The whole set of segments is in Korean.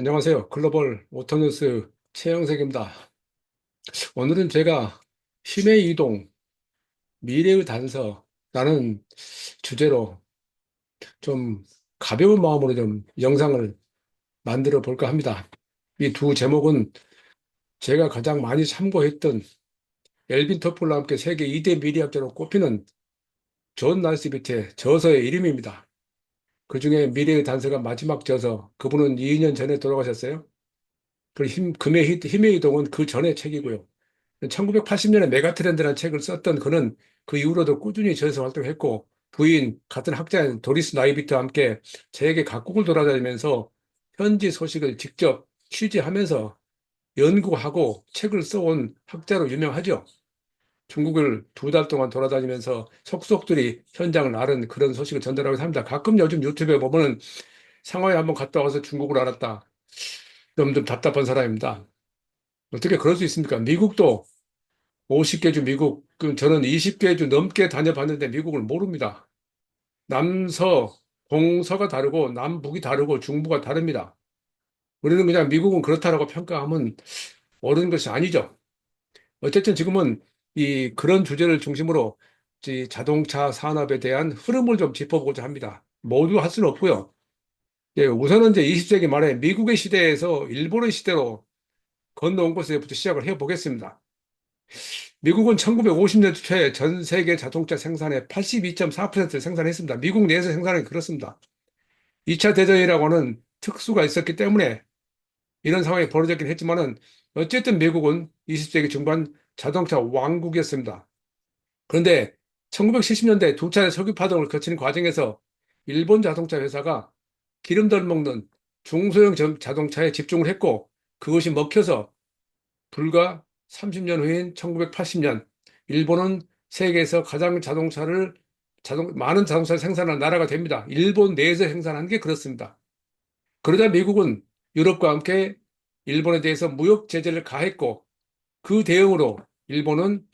안녕하세요. 글로벌 오토뉴스 최영석입니다. 오늘은 제가 힘의 이동, 미래의 단서라는 주제로 좀 가벼운 마음으로 좀 영상을 만들어 볼까 합니다. 이 두 제목은 제가 가장 많이 참고했던 엘빈 터플과 함께 세계 2대 미래학자로 꼽히는 존 나이스비트의 저서의 이름입니다. 그 중에 미래의 단서가 마지막 저서, 그분은 2년 전에 돌아가셨어요. 그 힘, 금의, 희- 힘의 이동은 그 전의 책이고요. 1980년에 메가트렌드라는 책을 썼던 그는 그 이후로도 꾸준히 저에서 활동했고 부인 같은 학자인 도리스 나이비트와 함께 세계 각국을 돌아다니면서 현지 소식을 직접 취재하면서 연구하고 책을 써온 학자로 유명하죠. 중국을 두 달 동안 돌아다니면서 속속들이 현장을 나른 그런 소식을 전달하고 합니다. 가끔 요즘 유튜브에 보면은 상하이 한번 갔다 와서 중국을 알았다. 좀, 좀 답답한 사람입니다. 어떻게 그럴 수 있습니까? 미국도 50개 주 미국, 그 저는 20개 주 넘게 다녀봤는데 미국을 모릅니다. 남서, 동서가 다르고 남북이 다르고 중부가 다릅니다. 우리는 그냥 미국은 그렇다라고 평가하면 옳은 것이 아니죠. 어쨌든 지금은 이 그런 주제를 중심으로 이 자동차 산업에 대한 흐름을 좀 짚어보고자 합니다. 모두 할 수는 없고요. 예, 우선은 이제 20세기 말에 미국의 시대에서 일본의 시대로 건너온 것에부터 시작을 해보겠습니다. 미국은 1950년 초에 전 세계 자동차 생산의 82.4%를 생산했습니다. 미국 내에서 생산은 그렇습니다. 2차 대전이라고 하는 특수가 있었기 때문에 이런 상황이 벌어졌긴 했지만은 어쨌든 미국은 20세기 중반 자동차 왕국이었습니다. 그런데 1970년대 두 차례 석유 파동을 거치는 과정에서 일본 자동차 회사가 기름 덜 먹는 중소형 전- 자동차에 집중을 했고 그것이 먹혀서 불과 30년 후인 1980년 일본은 세계에서 가장 자동차를 자동, 많은 자동차를 생산하는 나라가 됩니다. 일본 내에서 생산하는 게 그렇습니다. 그러자 미국은 유럽과 함께 일본에 대해서 무역 제재를 가했고 그 대응으로 일본은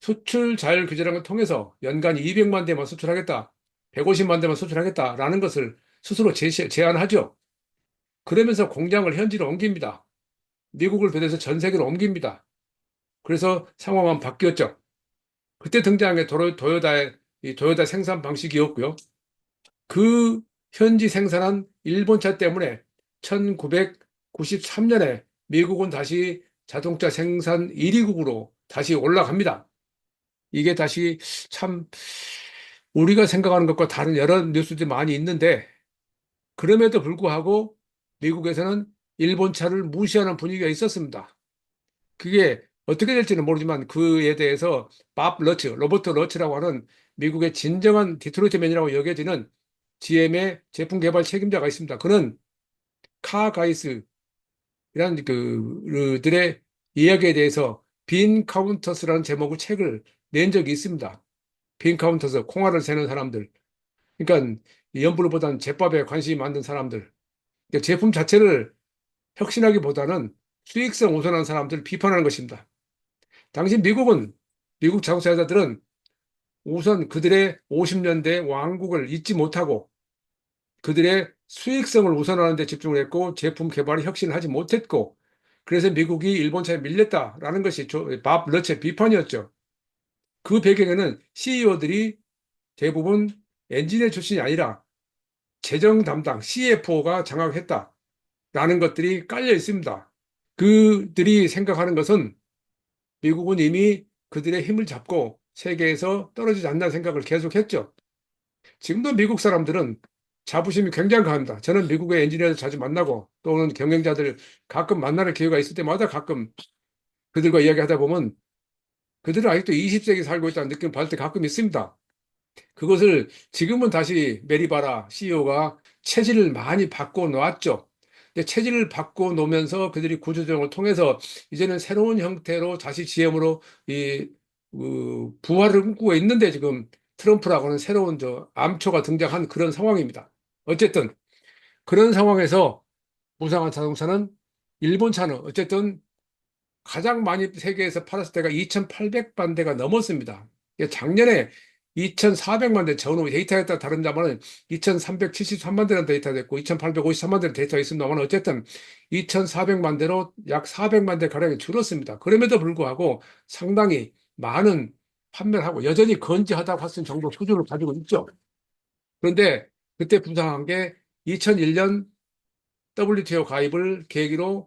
수출 자율 걸 통해서 연간 200만 대만 수출하겠다, 150만 대만 수출하겠다라는 것을 스스로 제시, 제안하죠. 그러면서 공장을 현지로 옮깁니다. 미국을 비롯해서 전 세계로 옮깁니다. 그래서 상황은 바뀌었죠. 그때 등장한 게 도로- 도요다의 이 도요다 생산 방식이었고요. 그 현지 생산한 일본차 때문에 1993년에 미국은 다시 자동차 생산 1위국으로 다시 올라갑니다. 이게 다시 참 우리가 생각하는 것과 다른 여러 뉴스들이 많이 있는데 그럼에도 불구하고 미국에서는 일본 차를 무시하는 분위기가 있었습니다. 그게 어떻게 될지는 모르지만 그에 대해서 밥 러츠, 로버트 러츠라고 하는 미국의 진정한 디트로이트맨이라고 여겨지는 GM의 제품 개발 책임자가 있습니다. 그는 카 가이스 라는 그들의 이야기에 대해서 빈 카운터스라는 제목의 책을 낸 적이 있습니다. 빈 카운터스, 콩알을 세는 사람들. 그러니까 연불보다는 제밥에 관심이 많은 사람들. 그러니까 제품 자체를 혁신하기보다는 수익성 우선한 사람들을 비판하는 것입니다. 당시 미국은 미국 자동차 회사들은 우선 그들의 50년대 왕국을 잊지 못하고 그들의 수익성을 우선하는 데 집중을 했고 제품 개발에 혁신을 하지 못했고 그래서 미국이 일본차에 밀렸다라는 것이 조- 밥 러츠의 비판이었죠. 그 배경에는 CEO들이 대부분 엔지니어 출신이 아니라 재정 담당 CFO가 장악했다라는 것들이 깔려 있습니다. 그들이 생각하는 것은 미국은 이미 그들의 힘을 잡고 세계에서 떨어지지 않는다는 생각을 계속했죠. 지금도 미국 사람들은 자부심이 굉장히 강합니다. 저는 미국의 엔지니어들 자주 만나고 또는 경영자들 가끔 만나는 기회가 있을 때마다 가끔 그들과 이야기하다 보면 그들은 아직도 20세기 살고 있다는 느낌을 받을 때 가끔 있습니다. 그것을 지금은 다시 메리바라 CEO가 체질을 많이 바꿔 놓았죠. 근데 체질을 바꿔 놓으면서 그들이 구조조정을 통해서 이제는 새로운 형태로 다시 GM으로 이 어, 부활을 꿈꾸고 있는데 지금 트럼프라고 하는 새로운 저 암초가 등장한 그런 상황입니다. 어쨌든 그런 상황에서 무상한 자동차는 일본 차는 어쨌든 가장 많이 세계에서 팔았을 때가 2,800만 대가 넘었습니다. 작년에 2,400만 대 전후 데이터에 따라 다른다면 2,373만 대는 데이터가 됐고 2,853만 대는 데이터가 있습니다만 어쨌든 2,400만 대로 약 400만 대 가량이 줄었습니다. 그럼에도 불구하고 상당히 많은 판매를 하고 여전히 건재하다고 할 수 있는 정도 수준을 가지고 있죠. 그런데 그때 부상한 게 2001년 WTO 가입을 계기로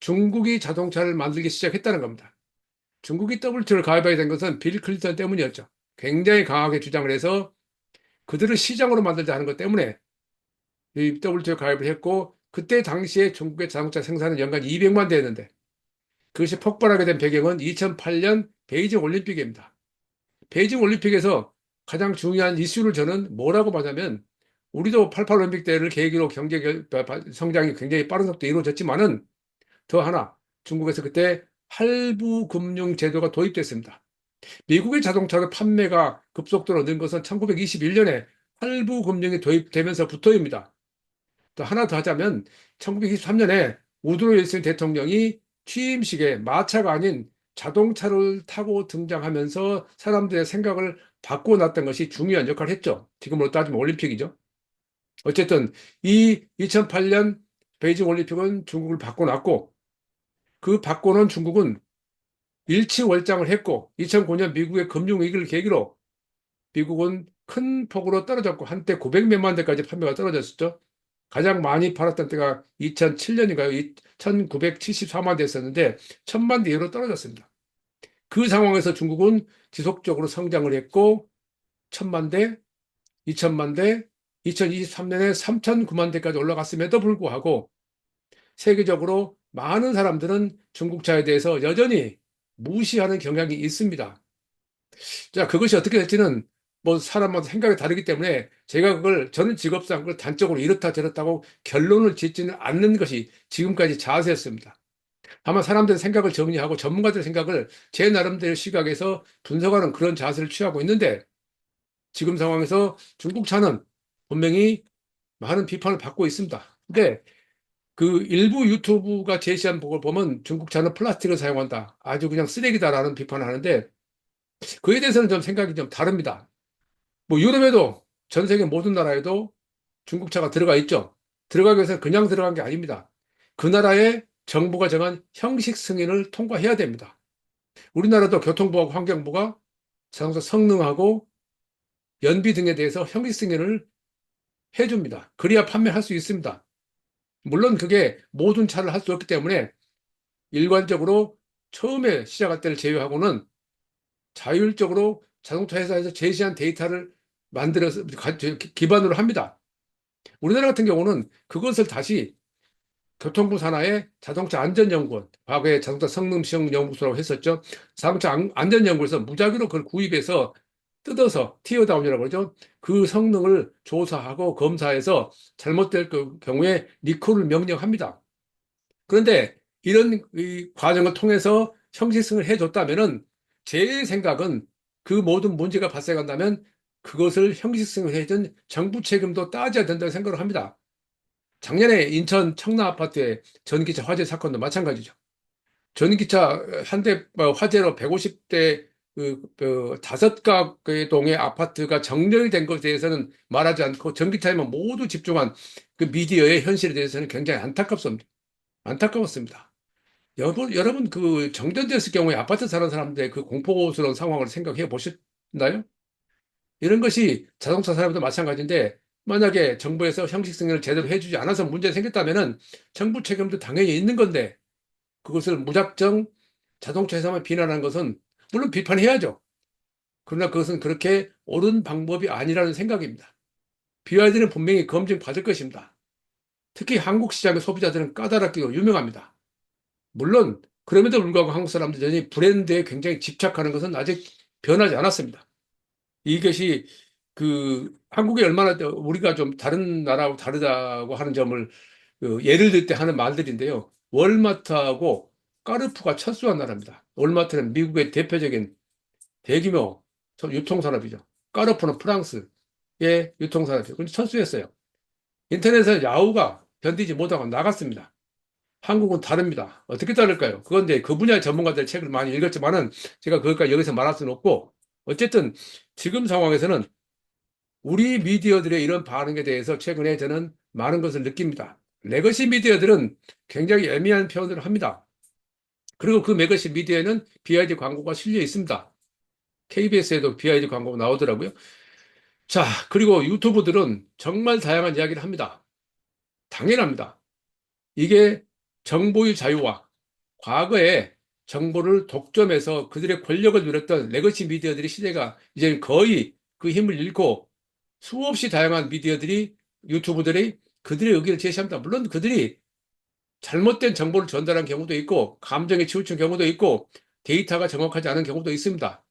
중국이 자동차를 만들기 시작했다는 겁니다. 중국이 WTO를 가입하게 된 것은 빌 클린턴 때문이었죠. 굉장히 강하게 주장을 해서 그들을 시장으로 만들자 하는 것 때문에 이 WTO 가입을 했고 그때 당시에 중국의 자동차 생산은 연간 200만 대였는데 그것이 폭발하게 된 배경은 2008년 베이징 올림픽입니다. 베이징 올림픽에서 가장 중요한 이슈를 저는 뭐라고 봐냐면 우리도 88 올림픽 때를 계기로 경제 성장이 굉장히 빠른 속도로 이루어졌지만은 더 하나 중국에서 그때 할부 금융 제도가 도입됐습니다. 미국의 자동차의 판매가 급속도로 는 것은 1921년에 할부 금융이 도입되면서부터입니다. 또 하나 더 하자면 1923년에 우드로 윌슨 대통령이 취임식에 마차가 아닌 자동차를 타고 등장하면서 사람들의 생각을 바꿔놨던 것이 중요한 역할을 했죠. 지금으로 따지면 올림픽이죠. 어쨌든 이 2008년 베이징 올림픽은 중국을 바꿔놨고 그 바꿔놓은 중국은 일치월장을 했고 2009년 미국의 금융위기를 계기로 미국은 큰 폭으로 떨어졌고 한때 900몇만 대까지 판매가 떨어졌었죠. 가장 많이 팔았던 때가 2007년인가요? 1974만 대였었는데 1000만 대 이하로 떨어졌습니다. 그 상황에서 중국은 지속적으로 성장을 했고 1000만 대, 2000만 대, 2023년에 3009만 대까지 올라갔음에도 불구하고 세계적으로 많은 사람들은 중국차에 대해서 여전히 무시하는 경향이 있습니다. 자, 그것이 어떻게 될지는 뭐 사람마다 생각이 다르기 때문에 제가 그걸 저는 직업상 그걸 단적으로 이렇다 저렇다고 결론을 짓지는 않는 것이 지금까지 자세였습니다. 다만 사람들의 생각을 정리하고 전문가들의 생각을 제 나름대로 시각에서 분석하는 그런 자세를 취하고 있는데 지금 상황에서 중국 차는 분명히 많은 비판을 받고 있습니다. 근데 그 일부 유튜브가 제시한 보고 보면 중국 차는 플라스틱을 사용한다. 아주 그냥 쓰레기다라는 비판을 하는데 그에 대해서는 좀 생각이 좀 다릅니다. 뭐 유럽에도 전 세계 모든 나라에도 중국차가 들어가 있죠. 들어가기 위해서 그냥 들어간 게 아닙니다. 그 나라의 정부가 정한 형식 승인을 통과해야 됩니다. 우리나라도 교통부하고 환경부가 자동차 성능하고 연비 등에 대해서 형식 승인을 해줍니다. 그래야 판매할 수 있습니다. 물론 그게 모든 차를 할 수 없기 때문에 일관적으로 처음에 시작할 때를 제외하고는 자율적으로 자동차 회사에서 제시한 데이터를 만들어서 기반으로 합니다. 우리나라 같은 경우는 그것을 다시 교통부 산하의 자동차 안전연구원, 과거에 자동차 성능시험 연구소라고 했었죠. 자동차 안전연구에서 무작위로 그걸 구입해서 뜯어서 티어다운이라고 그러죠. 그 성능을 조사하고 검사해서 잘못될 그 경우에 리콜을 명령합니다. 그런데 이런 과정을 통해서 형식승을 해줬다면은 제 생각은 그 모든 문제가 발생한다면 그것을 형식승을 해준 정부 책임도 따져야 된다고 생각을 합니다. 작년에 인천 청라 아파트의 전기차 화재 사건도 마찬가지죠. 전기차 한 대 화재로 150대 그, 그 다섯 가구의 동의 아파트가 정렬된 것에 대해서는 말하지 않고 전기차에만 모두 집중한 그 미디어의 현실에 대해서는 굉장히 안타깝습니다. 안타까웠습니다. 여러분, 여러분 그 정전됐을 경우에 아파트 사는 사람들의 그 공포스러운 상황을 생각해 보셨나요? 이런 것이 자동차 사람도 마찬가지인데 만약에 정부에서 형식 승인을 제대로 해주지 않아서 문제가 생겼다면은 정부 책임도 당연히 있는 건데 그것을 무작정 자동차 회사만 비난하는 것은 물론 비판해야죠. 그러나 그것은 그렇게 옳은 방법이 아니라는 생각입니다. BYD는 분명히 검증받을 것입니다. 특히 한국 시장의 소비자들은 까다롭기로 유명합니다. 물론 그럼에도 불구하고 한국 사람들이 여전히 브랜드에 굉장히 집착하는 것은 아직 변하지 않았습니다. 이것이 그 한국이 얼마나 우리가 좀 다른 나라하고 다르다고 하는 점을 그 예를 들 때 하는 말들인데요. 월마트하고 까르푸가 철수한 나라입니다. 월마트는 미국의 대표적인 대규모 유통산업이죠. 까르푸는 프랑스의 유통산업이죠. 근데 철수했어요. 인터넷에 야후가 견디지 못하고 나갔습니다. 한국은 다릅니다. 어떻게 다를까요? 그건 이제 그 분야의 전문가들 책을 많이 읽었지만은 제가 그것까지 여기서 말할 수는 없고 어쨌든 지금 상황에서는 우리 미디어들의 이런 반응에 대해서 최근에 저는 많은 것을 느낍니다. 레거시 미디어들은 굉장히 애매한 표현을 합니다. 그리고 그 레거시 미디어에는 BID 광고가 실려 있습니다. KBS에도 BID 광고가 나오더라고요. 자, 그리고 유튜브들은 정말 다양한 이야기를 합니다. 당연합니다. 이게 정보의 자유와 과거에 정보를 독점해서 그들의 권력을 누렸던 레거시 미디어들의 시대가 이제 거의 그 힘을 잃고 수없이 다양한 미디어들이 유튜브들이 그들의 의견을 제시합니다. 물론 그들이 잘못된 정보를 전달한 경우도 있고 감정에 치우친 경우도 있고 데이터가 정확하지 않은 경우도 있습니다.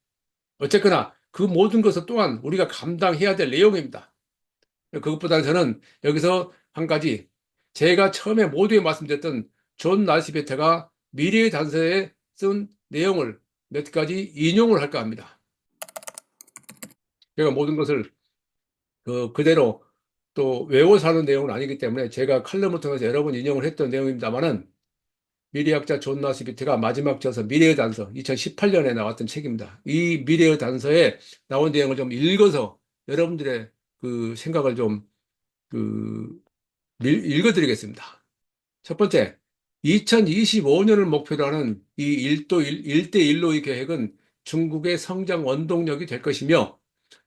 어쨌거나 그 모든 것을 또한 우리가 감당해야 될 내용입니다. 그것보다는 저는 여기서 한 가지 제가 처음에 모두에 말씀드렸던 존 나시베트가 미래의 단서에 쓴 내용을 몇 가지 인용을 할까 합니다. 제가 모든 것을 그 그대로 또 외워서 하는 내용은 아니기 때문에 제가 칼럼을 통해서 여러 번 인용을 했던 내용입니다만은 미래학자 존 나스비트가 마지막 저서 미래의 단서 2018년에 나왔던 책입니다. 이 미래의 단서에 나온 내용을 좀 읽어서 여러분들의 그 생각을 좀 그 읽어드리겠습니다. 첫 번째, 2025년을 목표로 하는 이 1도 1, 대 1로의 계획은 중국의 성장 원동력이 될 것이며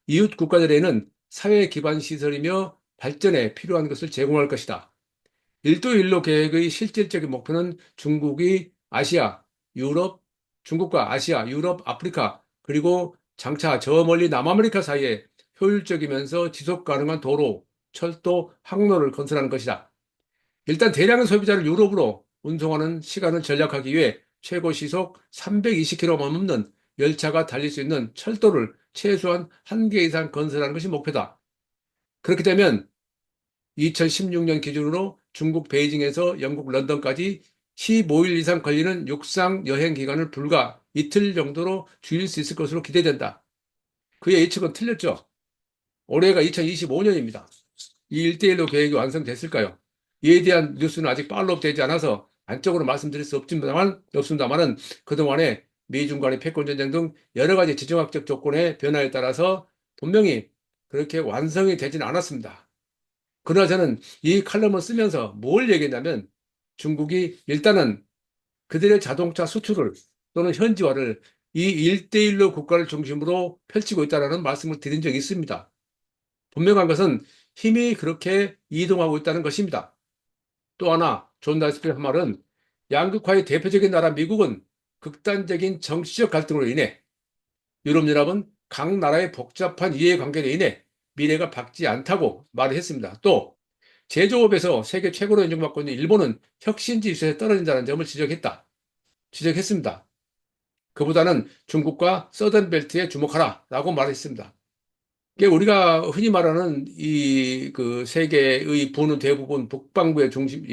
이웃 국가들에는 사회 기반 시설이며 발전에 필요한 것을 제공할 것이다. 1도 1로 계획의 실질적인 목표는 중국이 아시아, 유럽, 중국과 아시아, 유럽, 아프리카, 그리고 장차 저 멀리 남아메리카 사이에 효율적이면서 지속 가능한 도로, 철도, 항로를 건설하는 것이다. 일단 대량의 소비자를 유럽으로 운송하는 시간을 전략하기 위해 최고 시속 320km만 넘는 열차가 달릴 수 있는 철도를 최소한 한 개 이상 건설하는 것이 목표다. 그렇게 되면 2016년 기준으로 중국 베이징에서 영국 런던까지 15일 이상 걸리는 육상 여행 기간을 불과 이틀 정도로 줄일 수 있을 것으로 기대된다. 그의 예측은 틀렸죠. 올해가 2025년입니다. 이 1대1로 계획이 완성됐을까요? 이에 대한 뉴스는 아직 팔로우되지 않아서 안적으로 말씀드릴 수 없습니다만, 없습니다만은 그동안에 미중 간의 패권 전쟁 등 여러 가지 지정학적 조건의 변화에 따라서 분명히 그렇게 완성이 되진 않았습니다. 그러나 저는 이 칼럼을 쓰면서 뭘 얘기했냐면 중국이 일단은 그들의 자동차 수출을 또는 현지화를 이 1대1로 국가를 중심으로 펼치고 있다는 말씀을 드린 적이 있습니다. 분명한 것은 힘이 그렇게 이동하고 있다는 것입니다. 또 하나 존 다이스필 한 말은 양극화의 대표적인 나라 미국은 극단적인 정치적 갈등으로 인해 유럽연합은 각 나라의 복잡한 이해관계로 인해 미래가 밝지 않다고 말을 했습니다. 또 제조업에서 세계 최고로 인정받고 있는 일본은 혁신지 수에 떨어진다는 점을 지적했다. 지적했습니다. 그보다는 중국과 서든벨트에 주목하라 라고 말했습니다. 우리가 흔히 말하는 이 그 세계의 부는 대부분 북반구에 중심,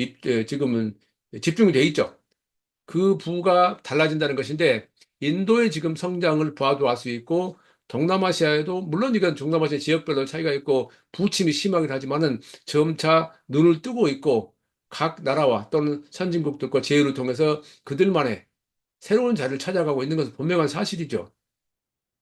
지금은 집중이 돼 있죠. 그 부가 달라진다는 것인데 인도의 지금 성장을 봐도 알 수 있고 동남아시아에도 물론 이건 동남아시아 지역별로 차이가 있고 부침이 심하긴 하지만은 점차 눈을 뜨고 있고 각 나라와 또는 선진국들과 제휴를 통해서 그들만의 새로운 자리를 찾아가고 있는 것은 분명한 사실이죠.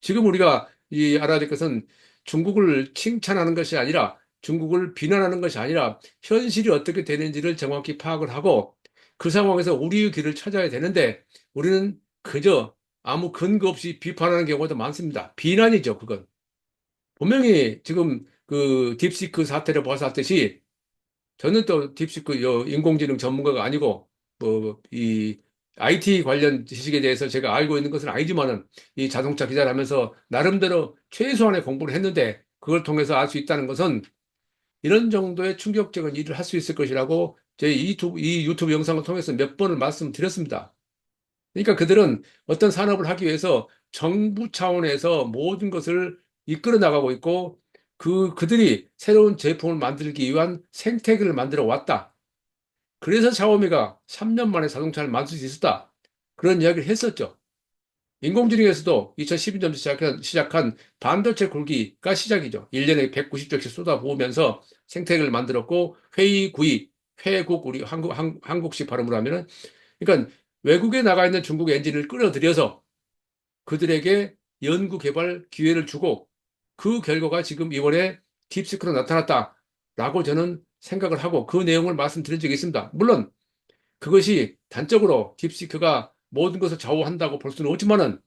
지금 우리가 이 알아야 될 것은 중국을 칭찬하는 것이 아니라 중국을 비난하는 것이 아니라 현실이 어떻게 되는지를 정확히 파악을 하고 그 상황에서 우리의 길을 찾아야 되는데 우리는 그저 아무 근거 없이 비판하는 경우가 많습니다. 비난이죠, 그건. 분명히 지금 그 딥시크 사태를 봐서 듯이 저는 또 딥시크 인공지능 전문가가 아니고 뭐 이 IT 관련 지식에 대해서 제가 알고 있는 것은 아니지만은 이 자동차 기자를 하면서 나름대로 최소한의 공부를 했는데 그걸 통해서 알 수 있다는 것은 이런 정도의 충격적인 일을 할 수 있을 것이라고 제 유튜브, 이 유튜브 영상을 통해서 몇 번을 말씀드렸습니다. 그러니까 그들은 어떤 산업을 하기 위해서 정부 차원에서 모든 것을 이끌어 나가고 있고 그, 그들이 새로운 제품을 만들기 위한 생태계를 만들어 왔다. 그래서 샤오미가 3년 만에 자동차를 만들 수 있었다. 그런 이야기를 했었죠. 인공지능에서도 2012년부터 시작한, 시작한 반도체 굴기가 시작이죠. 1년에 190조씩 쏟아부으면서 생태계를 만들었고 회의 구이, 회국 우리 한국 한, 한국식 발음으로 하면은 그러니까 외국에 나가 있는 중국 엔진을 끌어들여서 그들에게 연구 개발 기회를 주고 그 결과가 지금 이번에 딥시크로 나타났다라고 저는 생각을 하고 그 내용을 말씀드린 적이 있습니다. 물론 그것이 단적으로 딥시크가 모든 것을 좌우한다고 볼 수는 없지만은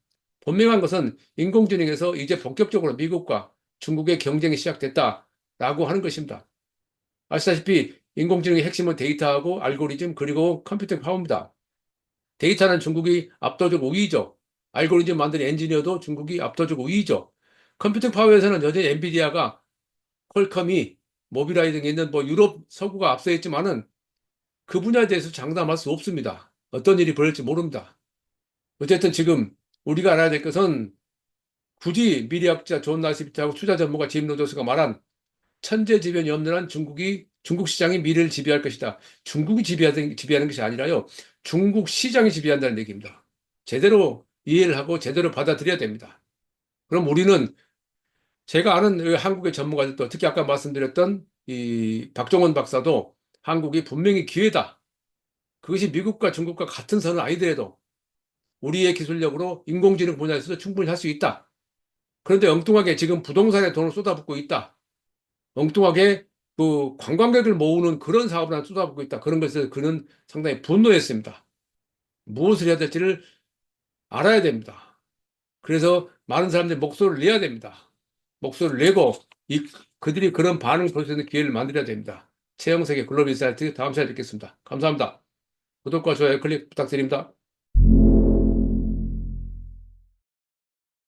분명한 것은 인공지능에서 이제 본격적으로 미국과 중국의 경쟁이 시작됐다라고 하는 것입니다. 아시다시피 인공지능의 핵심은 데이터하고 알고리즘 그리고 컴퓨팅 파워입니다. 데이터는 중국이 압도적 우위죠. 알고리즘 만드는 엔지니어도 중국이 압도적 우위죠. 컴퓨팅 파워에서는 여전히 엔비디아가 퀄컴이 모빌아이 등에 있는 뭐 유럽 서구가 앞서 있지만은 그 분야에 대해서 장담할 수 없습니다. 어떤 일이 벌어질지 모릅니다. 어쨌든 지금 우리가 알아야 될 것은 굳이 미래학자 존 나시비트하고 투자 전문가 짐 로저스가 말한 천재지변이 없는 한 중국이 중국 시장이 미래를 지배할 것이다. 중국이 지배하는, 지배하는 것이 아니라요. 중국 시장이 지배한다는 얘기입니다. 제대로 이해를 하고 제대로 받아들여야 됩니다. 그럼 우리는 제가 아는 그 한국의 전문가들도 특히 아까 말씀드렸던 이 박종원 박사도 한국이 분명히 기회다. 그것이 미국과 중국과 같은 선은 아니더라도 우리의 기술력으로 인공지능 분야에서도 충분히 할 수 있다. 그런데 엉뚱하게 지금 부동산에 돈을 쏟아붓고 있다. 엉뚱하게 그 관광객을 모으는 그런 사업을 쏟아붓고 있다. 그런 것에 그는 상당히 분노했습니다. 무엇을 해야 될지를 알아야 됩니다. 그래서 많은 사람들이 목소리를 내야 됩니다. 목소리를 내고 이, 그들이 그런 반응을 볼수 있는 기회를 만들어야 됩니다. 최영석의 글로벌 인사이트 다음 시간에 뵙겠습니다. 감사합니다. 구독과 좋아요 클릭 부탁드립니다.